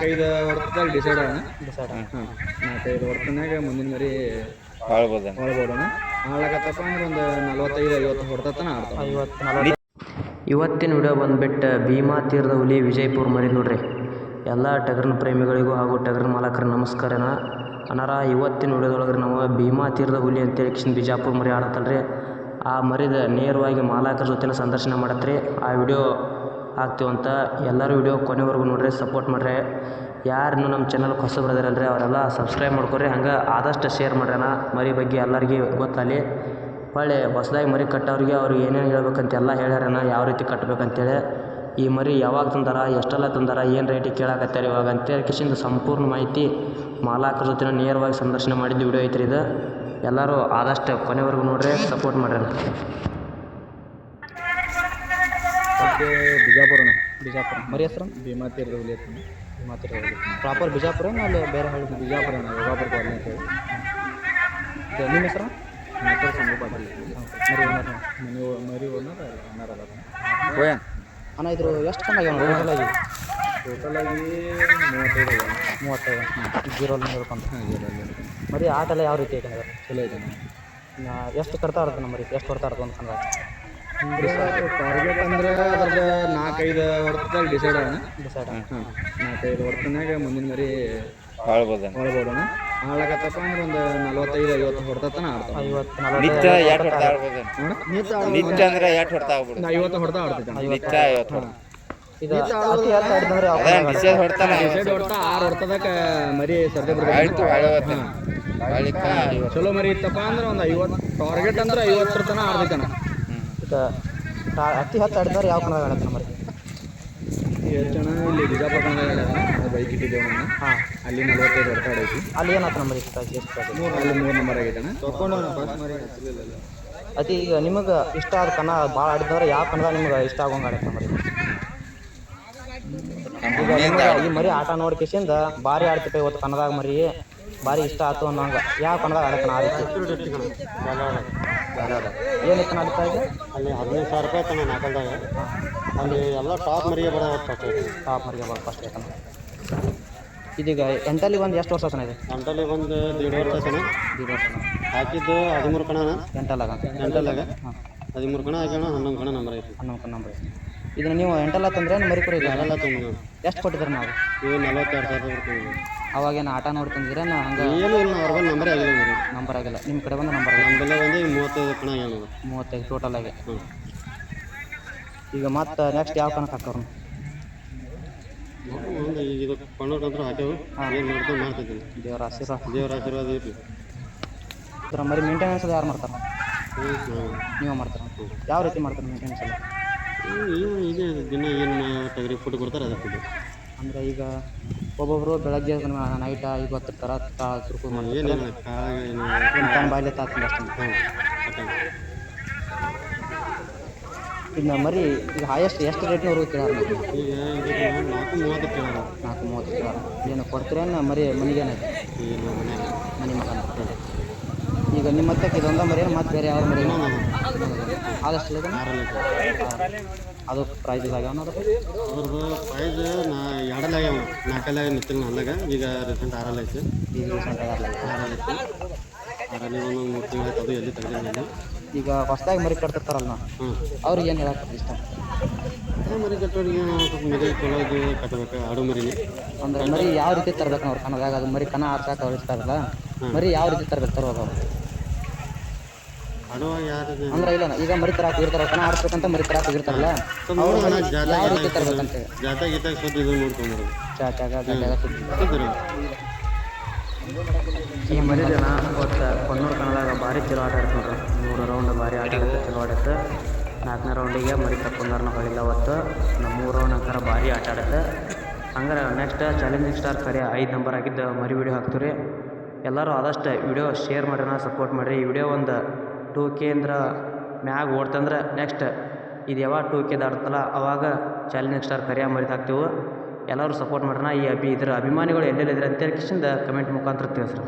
ನಾಲ್ಕೈದು ವರ್ಷದಾಗ ಡಿಸೈಡ್ ಅಣ್ಣ ಡಿಸೈಡ್ ಹಾಂ ನಾಲ್ಕೈದು ವರ್ಷನಾಗ ಮುಂದಿನ ಮರಿ ಆಳ್ಬೋದಣ್ಣ ಹೊಳ್ಬೋದಣ್ಣ ಆಡ್ಲಕತ್ತಪ್ಪ ಅಂದ್ರೆ ಒಂದು ನಲ್ವತ್ತೈದು ಐವತ್ತು ಹೊಡ್ತತನ ಆಡ್ತಾವೆ. ಐವತ್ತು ನಲವತ್ತು ಇವತ್ತಿನ ವಿಡಿಯೋ ಬಂದುಬಿಟ್ಟು ಭೀಮಾ ತೀರದ ಹುಲಿ ವಿಜಯಪುರ ಮರಿ ನೋಡ್ರಿ. ಎಲ್ಲ ಟಗರ್ನ ಪ್ರೇಮಿಗಳಿಗೂ ಹಾಗೂ ಟಗರಿನ ಮಾಲಕರ ನಮಸ್ಕಾರನ ಅನಾರ ಇವತ್ತಿನ ವಿಡಿಯೋದೊಳಗೆ ನಾವು ಭೀಮಾ ತೀರದ ಹುಲಿ ಅಂತೇಳಿ ಕ್ಷಿನ್ ಬಿಜಾಪುರ ಮರಿ ಆಡತ್ತಲ್ರಿ. ಆ ಮರಿದ ನೇರವಾಗಿ ಮಾಲಕರ ಜೊತೆನ ಸಂದರ್ಶನ ಮಾಡತ್ರಿ. ಆ ವಿಡಿಯೋ ಹಾಕ್ತೀವಂತ ಎಲ್ಲರೂ ವಿಡಿಯೋ ಕೊನೆವರೆಗೂ ನೋಡ್ರಿ ಸಪೋರ್ಟ್ ಮಾಡ್ರಿ. ಯಾರು ಇನ್ನೂ ನಮ್ಮ ಚಾನಲ್ ಹೊಸ ಬರೋದಿರಲ್ರಿ ಅವರೆಲ್ಲ ಸಬ್ಸ್ಕ್ರೈಬ್ ಮಾಡ್ಕೊರಿ. ಹಂಗೆ ಆದಷ್ಟು ಶೇರ್ ಮಾಡ್ರಣ ಮರಿ ಬಗ್ಗೆ ಎಲ್ಲರಿಗೂ ಗೊತ್ತಾಗಲಿ. ಹೊಳ್ಳಿ ಹೊಸದಾಗಿ ಮರಿ ಕಟ್ಟೋರಿಗೆ ಅವ್ರಿಗೆ ಏನೇನು ಹೇಳ್ಬೇಕಂತ ಎಲ್ಲ ಹೇಳ್ಯಾರಣ ಯಾವ ರೀತಿ ಕಟ್ಬೇಕಂತೇಳಿ. ಈ ಮರಿ ಯಾವಾಗ ತಂದಾರ, ಎಷ್ಟೆಲ್ಲ ತಂದಾರ, ಏನು ರೇಟಿಗೆ ಕೇಳಾಕತ್ತಾರೆ ಇವಾಗ ಅಂತೇಳಿ ಕಿಶಿಂದ ಸಂಪೂರ್ಣ ಮಾಹಿತಿ ಮಾಲಾಕರ ಜೊತೆ ನೇರವಾಗಿ ಸಂದರ್ಶನ ಮಾಡಿದ್ದು ವಿಡಿಯೋ ಐತ್ರಿ ಇದು. ಎಲ್ಲರೂ ಆದಷ್ಟು ಕೊನೆವರೆಗೂ ನೋಡ್ರಿ ಸಪೋರ್ಟ್ ಮಾಡ್ರಿ ಮತ್ತೆ ಬಿಜಾಪುರ ಅಣ್ಣ ಬಿಜಾಪುರ. ಮರಿ ಹೆಸರು? ಭೀಮಾ ತೀರದ ಹುಲಿ ಐತಿ ಮಾತಾಡೋದು ಪ್ರಾಪರ್ ಬಿಜಾಪುರ ಅಲ್ಲಿ ಬೇರೆ ಹಳ್ಳಿ ಬಿಜಾಪುರ ಅಣ್ಣ ಯೋಗಾಪುರ ಕಾಲನಿ ಅಂತ ಹೇಳಿ. ಇದು ನಿಮ್ಮ ಹೆಸರು? ನನ್ನ ಹೆಸರು ಸಂಗು ಪಾಟೀಲ್ ಮರಿ ಓನರ್. ಮನಿ ಮರಿ ಓನರ್ ಅದ ಓಯನ್ ಅಣ್ಣ ಇದ್ರು ಎಷ್ಟು ಚೆನ್ನಾಗಿ ಟೋಟಲ್ ಆಗಿ? ಟೋಟಲ್ ಆಗಿ ಮೂವತ್ತೈದು ಅದ ಮೂವತ್ತೈದು. ಜೀರೋ ಹೇಳ್ಕೊಂಡು ಹಾಂ ಮರಿ ಆಟ ಎಲ್ಲ ಯಾವ ರೀತಿ ಐತೆ? ಚಲೋ ಐತೆ ಎಷ್ಟು ಕರ್ತಾ ಇರ್ತದೆ ನಮ್ಮ ಮರಿ? ಎಷ್ಟು ಕೊಡ್ತಾ ಇರ್ತದೆ ಅಂತ ಕಂಡ್ರೆ ಟಾರ್ಗೆಟ್ ಅಂದ್ರೆ ಅದ್ರದ್ದು ನಾಲ್ಕೈದು ವರ್ಷದಾಗ ಡಿಸೈಡ್ ಡಿಸೈಡ್ ನಾಲ್ಕೈದು ವರ್ಷನಾಗ ಮುಂದಿನ ಮರಿ ಆಳ್ಬೋದಣ್ಣ ಹೊಳ್ಬೋದಣ್ಣ ಆಡ್ಲಕತ್ತಪ್ಪ ಅಂದ್ರೆ ಒಂದು ನಲ್ವತ್ತೈದು ಐವತ್ತು ಹೊಡ್ತತನ ಆಡ್ತಾವ ನಿತ್ಯ ಆಡ್ಬೋದಣ್ಣ ನಿತ್ಯ ನಿತ್ಯ ಅಂದ್ರೆ ಹೊಡ್ತಾ ಆಗ್ಬೋದು ಐವತ್ತು ನಿತ್ಯ ಐವತ್ತು ಹೊಡ್ತಾನೆ ಹೊಡ್ತಾ ಆರು ಮರಿ ಸರ್ದೆ ಚಲೋ ಮರಿ ಇತ್ತಪ್ಪ ಅಂದ್ರೆ ಒಂದು ಐವತ್ತು ಟಾರ್ಗೆಟ್ ಅಂದ್ರೆ ಐವತ್ತರ ತನ ಆಡ್ತೈತೆ ಟಾ- ಅತಿ ಹತ್ತು ಆಡಿದವರು ಯಾವ ಕನ್ನಡ ಆಡತ್ತೆ ನಮ್ಮಲ್ಲಿ ಎಷ್ಟು ಜನ ಇಲ್ಲಿ ಬಿಜಾಪುರ ಕನ್ನಡ ಬೈಕ್ ಇಟ್ಟಿದ್ದೇವೆ ನಾನು ಹಾಂ. ಅಲ್ಲಿ ನಲವತ್ತೈದು ವರ್ಷ ಆಡೈತಿ ಅಲ್ಲಿ ಏನಾಯ್ತು ಮರಿ ಎಷ್ಟು ಎಷ್ಟು ಆಗಿದೆ? ಅಲ್ಲಿ ಮೂರು ನಂಬರ್ ಆಗೈತೆ ಅಣ್ಣ ತಗೊಂಡು ಫಸ್ಟ್ ಮರಿ ಹಚ್ಚಲಿಲ್ಲ ಅತಿ ಈಗ ನಿಮಗೆ ಇಷ್ಟ ಆದ ಕಣ ಭಾಳ ಆಡಿದವರು ಯಾವ ಕನ್ನಡ ನಿಮ್ಗೆ ಇಷ್ಟ ಆಗೋಂಗೆ ಆಡತ್ತೆ ನಮ್ಮಲ್ಲಿ ಈಗ ನಿಮ್ಗೆ ಈ ಮರಿ ಆಟ ನೋಡಿ ಕಿಸಿಂದ ಭಾರಿ ಆಡ್ತಿಪ್ಪ ಇವತ್ತು ಕನ್ನಡದಾಗ ಮರಿ ಭಾರಿ ಇಷ್ಟ ಆಯ್ತು ಅನ್ನೋಂಗೆ. ಯಾವ ಕನ್ನಡ ಆಡಕ್ಕೆ ಆ ರೀತಿ? ಏನಿತ್ತು ನಡೀತಾ ಇದೆ ಅಲ್ಲಿ ಹದಿನೈದು ಸಾವಿರ ರೂಪಾಯಿ ತನ ನಾಲ್ಕಲ್ದಾಗ ಅಲ್ಲಿ ಎಲ್ಲ ಟಾಪ್ ಮರಿಗೆ ಬರೋ ಟಾಪ್ ಮರಿಗೆ ಬರೋ ಫಸ್ಟ್ ಯಾಕಂದ್ರೆ ಇದೀಗ ಎಂಟಲ್ಲಿ ಒಂದು ಎಷ್ಟು ವರ್ಷ ಆತನ ಇದೆ? ಎಂಟಲ್ಲಿ ಒಂದು ದೀಡ್ ವರ್ಷ ತನ ದೀಡ್ ವರ್ಷ ಹಾಕಿದ್ದು ಹದಿಮೂರು ಕಣನ. ಎಂಟಲ್ಲಾಗ? ಎಂಟಲ್ ಆಗ ಹದಿಮೂರು ಕಣ ಹಾಕೋಣ ಹನ್ನೊಂದು ಕಣ ನಂಬರ್ ಐತಿ. ಹನ್ನೊಂದು ನಂಬರ್ ಇದನ್ನ ನೀವು ಎಂಟಲ್ಲ ತಂದ್ರೆ ಮರಿ ಕುರಿ ಎಲ್ಲ ತುಂಬ ಎಷ್ಟು ಕೊಟ್ಟಿದ್ರೆ ನಾವು? ಇವು ನಲವತ್ತೆರಡು ಸಾವಿರ ಕೊಡ್ತೀವಿ ಅವಾಗೇನು ಆಟ ನೋಡ್ಕೊಂಡಿದ್ರೆ ನಾ ಹಂಗೆ ಏನು ಇಲ್ಲ ಅವ್ರ ಬಂದು ನಂಬರ್ ಆಗಿಲ್ಲ ನಂಬರ್ ಆಗಿಲ್ಲ. ನಿಮ್ಮ ಕಡೆ ಬಂದು ನಂಬರ್ ಆಗಿಲ್ಲ. ನಮ್ಮದೆಲ್ಲ ಒಂದು ಮೂವತ್ತೈದು ಕಣ ಆಗ್ಯಾವ ನೋಡು ಮೂವತ್ತೈದು ಟೋಟಲ್ ಆಗಿ. ಈಗ ಮತ್ತೆ ನೆಕ್ಸ್ಟ್ ಯಾವ ಕಣಕ್ಕೆ ಹಾಕೋರು ಒಂದು ಈಗ ಇದು ಕೊಂಡೋಟಂತ್ರ ಹಾಕ್ಯಾವು. ಏನು ಮಾಡ್ಕೊಂಡು ಮಾಡ್ತಿದ್ದೀನಿ ದೇವರ ಆಶೀರ್ವಾದ. ದೇವರ ಆಶೀರ್ವಾದ ಇರಲಿ ಮರಿ ಮೇಂಟೆನೆನ್ಸ್ ಯಾರು ಮಾಡ್ತಾರೆ? ನೀವು ಮಾಡ್ತಾರೆ? ಯಾವ ರೀತಿ ಮಾಡ್ತಾರೆ ಮೇಂಟೆನೆನ್ಸ್ ಎಲ್ಲ? ಏನು ಇದೆ ದಿನ ಏನು ತಗರಿ ಫುಡ್ ಕೊಡ್ತಾರೆ ಅದೇ ಫುಡ್ ಅಂದರೆ ಈಗ ಒಬ್ಬೊಬ್ಬರು ಬೆಳಗ್ಗೆ ನೈಟ ಈಗ ಹೊತ್ತಿರ್ತಾರೆ ತಾ ಮಾಡ್ತಾರೆ ಏನು ತಮ್ಮ ಬಾಯಿಲೆ ಹಾಕ್ಯಾವ ಇದನ್ನ ಮರಿ ಈಗ ಹೈಯೆಸ್ಟ್ ಎಷ್ಟು ರೇಟ್ನವ್ರು ಕೇಳಾರ ನಾಲ್ಕು ಮೂವತ್ತು ಕೇಳಾರ. ನಾಲ್ಕು ಮೂವತ್ತು ಕೇಳಾರ. ಏನು ಕೊಡ್ತೀರೇನು ಮರಿ ನಮ್ಮ ಮನೆ ಮಗನ ಈಗ ನಿಮ್ಮ ಹತ್ತಕ್ಕೆ ಇದೊಂದ ಮರಿ ಮತ್ತೆ ಬೇರೆ ಯಾವ ಮರಿ. ಆದಷ್ಟು ಆರಲ್ಲ ಅದು ಪ್ರೈಸ್ ಆಗ್ಯಾವ ನೋಡ್ರಿ ಅದ್ರದ್ದು ಪ್ರೈಸ್ ನಾ ಎರಡಲ್ಲ ಆಗ್ಯಾವ. ನಾಲ್ಕಲ್ಲ ನಿಂತಿಲ್ಲ ನಲ್ಲಾಗ ಈಗ ರೀಸೆಂಟ್ ಆರಲ್ಲ ಐತಿ. ಈಗ ರೀಸೆಂಟ್ ಆಗಲ್ಲ ಆರಲ್ಲ ಐತಿ. ಆರಲ್ಲಿ ಒಂದು ಮೂರು ತಿಂಗಳು ಆಯ್ತು ಅದು ಎಲ್ಲಿ ತೆಗೆದಿಲ್ಲ ಈಗ ಹೊಸದಾಗಿ ಮರಿ ಕಟ್ತಿರ್ತಾರಲ್ಲ ಹ್ಞೂ ಅವ್ರಿಗೆ ಏನು ಹೇಳಕ್ಕೆ ಇಷ್ಟ? ಮರಿ ಕಟ್ಟೋರಿಗೆ ಸ್ವಲ್ಪ ಮರಿ ಕೊಡೋದು ಕಟ್ಟಬೇಕು ಆಡು ಮರಿನೇ. ಅಂದ್ರೆ ಮರಿ ಯಾವ ರೀತಿ ತರ್ಬೇಕು ಅವ್ರು ಕನ್ನದಾಗ ಅದು ಮರಿ ಕನ ಆರ್ಸಾಕ ಅವ್ರು ಇರ್ತಾರಲ್ಲ ಮರಿ ಯಾವ ರೀತಿ ತರಬೇಕು? ತರೋದು ಅವ್ರು. ಅಂದ್ರೆ ಇಲ್ಲ ಈಗ ಮರಿ ತರಾಕ ಮರಿ ತರಾಕ ಹೋಗಿರ್ತಾರಲ್ಲ ಅವ್ರು ಮರಿ ಯಾವ ರೀತಿ ತರ್ಬೇಕಂತ ಜಾತ ಗೀತ ಸುದ್ದಿ ಇದು ಚಾಚಾಗ ಸುದ್ದಿ ಈ ಮರಿ ಜನ ಗೊತ್ತ ಕೊನ್ನೂರು ಕನ್ನಡ ಭಾರಿ ಚಲೋ ಆಟ ಆಡ್ತಾರೆ ನೋಡ್ರಿ ಮೂರು ರೌಂಡ್ ಭಾರಿ ಆಟ ಆಡುತ್ತೆ ಚಲೋ ಆಡುತ್ತೆ ನಾಲ್ಕನೇ ರೌಂಡಿಗೆ ಮರಿ ತಕ್ಕೊಂಡಾರನ ಹೊಳಿಲ್ಲ ಅವತ್ತು. ನಮ್ಮ ಮೂರು ರೌಂಡ್ ಅಂತಾರ ಭಾರಿ ಆಟ ಆಡುತ್ತೆ ಹಂಗಾರೆ ನೆಕ್ಸ್ಟ್ ಚಾಲೆಂಜಿಂಗ್ ಸ್ಟಾರ್ ಕರೆ ಐದು ನಂಬರ್ ಆಗಿದ್ದು ಮರಿ ವಿಡಿಯೋ ಹಾಕ್ತೀವಿ ರೀ ಎಲ್ಲರೂ ಆದಷ್ಟು ವಿಡಿಯೋ ಶೇರ್ ಮಾಡಿರಿ ಸಪೋರ್ಟ್ ಮಾಡಿರಿ. ಈ ವಿಡಿಯೋ ಒಂದು ಟೂ ಕೇಂದ್ರ ಮ್ಯಾಗ ಓಡ್ತಂದ್ರೆ ನೆಕ್ಸ್ಟ್ ಇದು ಯಾವಾಗ ಟೂ ಕೆ ದಾಡ್ತಲ್ಲ ಅವಾಗ ಚಾಲೆಂಜಿಂಗ್ ಸ್ಟಾರ್ ಕರಿಯ ಮರಿದು ಹಾಕ್ತೇವೆ. ಎಲ್ಲರೂ ಸಪೋರ್ಟ್ ಮಾಡೋಣ ಈ ಅಭಿ ಇದರ ಅಭಿಮಾನಿಗಳು ಎಲ್ಲೆಲ್ಲಿದ್ರೆ ಅಂತೇಳಿ ಕಿಶಿಂದ ಕಮೆಂಟ್ ಮುಖಾಂತರ ತಿಳಿಸ್ರಿ.